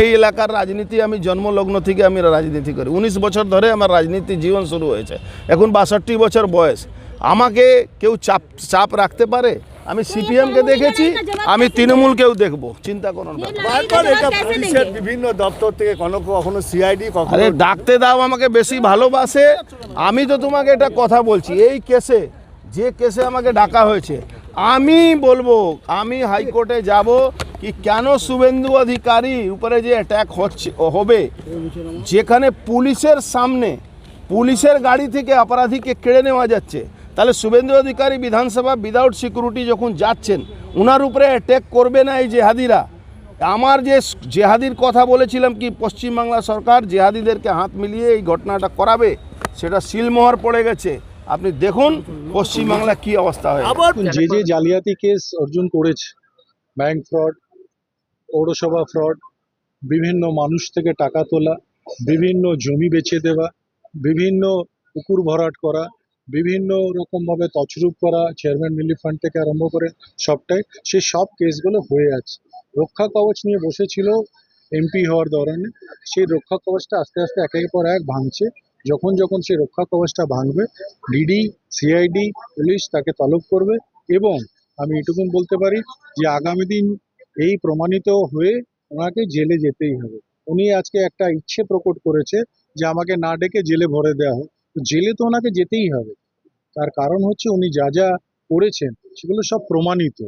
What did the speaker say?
এই এলাকার রাজনীতি আমি জন্মলগ্ন থেকে আমি রাজনীতি করি। উনিশ বছর ধরে আমার রাজনীতি জীবন শুরু হয়েছে। এখন বাষট্টি বছর বয়স। আমাকে কেউ চাপ চাপ রাখতে পারে? আমি সিপিএমকে দেখেছি আমি তৃণমূলকেও দেখব। চিন্তা করুন না। এটা পুলিশের বিভিন্ন দপ্তর থেকে কোনো কখনো সিআইডি কখনো আরে ডাকতে দাও আমাকে বেশি ভালোবাসে। আমি তো তোমাকে এটা কথা বলছি এই কেসে যে কেসে আমাকে ডাকা হয়েছে আমি বলব আমি হাইকোর্টে যাব কি কেন শুভেন্দু অধিকারী উপরে যে অ্যাট্যাক হচ্ছে হবে? যেখানে পুলিশের সামনে, পুলিশের গাড়ি থেকে অপরাধীকে কেড়ে নেওয়া যাচ্ছে, তাহলে শুভেন্দু অধিকারী বিধানসভা উইদাউট সিকিউরিটি যখন যাচ্ছেন ওনার উপরে অ্যাট্যাক করবে না এই জেহাদিরা। আমার যে জেহাদির কথা বলেছিলাম কি, পশ্চিমবাংলা সরকার জেহাদিদেরকে হাত মিলিয়ে এই ঘটনাটা করাবে, সেটা সিলমোহর পড়ে গেছে। আপনি দেখুন পশ্চিমবাংলা কি অবস্থা হয় যে যে জালিয়াতি কেস অর্জুন করেছে ব্যাংক ফ্রড পৌরসভা ফ্রড বিভিন্ন মানুষ থেকে টাকা তোলা, বিভিন্ন জমি বেচে দেওয়া, বিভিন্ন পুকুর ভরাট করা, বিভিন্ন রকমভাবে তছরূপ করা চেয়ারম্যান রিলিফ ফান্ড থেকে আরম্ভ করে সবটাই সেই সব কেসগুলো হয়ে আছে। রক্ষা কবচ নিয়ে বসেছিল এমপি হওয়ার দৌরানে, সেই রক্ষা কবচটা আস্তে আস্তে একের পর এক ভাঙছে। যখন যখন সেই রক্ষা কবচটা ভাঙবে ডিডি সিআইডি পুলিশ তাকে তলব করবে এবং আমি এটুকুন বলতে পারি যে আগামী দিন এই প্রমাণিত হয়ে ওনাকে জেলে যেতেই হবে। উনি আজকে একটা ইচ্ছে প্রকট করেছে যে আমাকে না ডেকে জেলে ভরে দেওয়া হোক। জেলে তো ওনাকে যেতেই হবে। তার কারণ হচ্ছে উনি যা যা করেছেন সেগুলো সব প্রমাণিত।